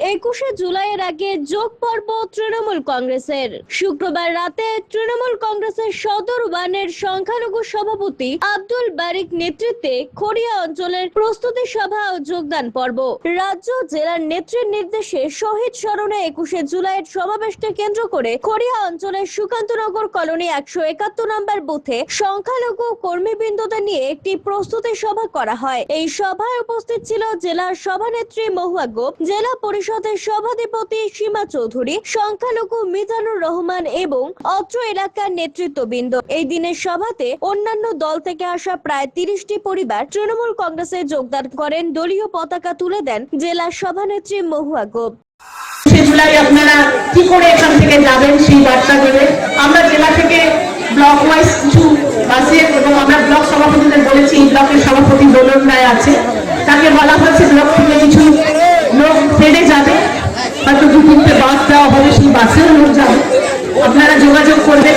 একুশে জুলাইয়ের আগে যোগ পর্ব তৃণমূল কংগ্রেসের। শুক্রবার রাতে তৃণমূল কংগ্রেসের সদর ওয়ানের সংখ্যালঘু সভাপতি আব্দুল বারিক নেতৃত্বে খড়িয়া অঞ্চলের প্রস্তুতি সভা ও যোগদান পর্ব। রাজ্য জেলার নেত্রীর নির্দেশে শহীদ স্মরণে একুশে জুলাইয়ের সমাবেশকে কেন্দ্র করে খড়িয়া অঞ্চলের সুকান্তনগর কলোনি একশো একাত্তর নম্বর বুথে সংখ্যালঘু কর্মীবৃন্দদের নিয়ে একটি প্রস্তুতি সভা করা হয়। এই সভায় উপস্থিত ছিল জেলার সভানেত্রী মহুয়া গোপ, জেলা পরিষদের সভাধিপতি সীমা চৌধুরী, সংখ্যালঘু মিজানুর রহমান এবং অত্র এলাকার নেতৃত্ববৃন্দ। এই দিনের সভাতে অন্যান্য দল থেকে আসা প্রায় তিরিশটি পরিবার তৃণমূল কংগ্রেসে যোগদান করেন। দলীয় পতাকা তুলে দেন জেলা সভানেত্রী মহুয়া গোপ। জুলাই আপনারা কি করে এখান থেকে যাবেন সেই বার্তা দেবে? আমরা জেলা থেকে ব্লক ওয়াইজ কিছু বাসে এবং আমরা ব্লক সভাপতিদের বলেছি, এই ব্লকের সভাপতি দোলন রায় আছে। তাকে বলা হয়েছে ব্লক থেকে কিছু লোক ট্রেনে যাবে হয়তো দু সেই বাসেও লোক যাবে আপনারা যোগাযোগ করবেন।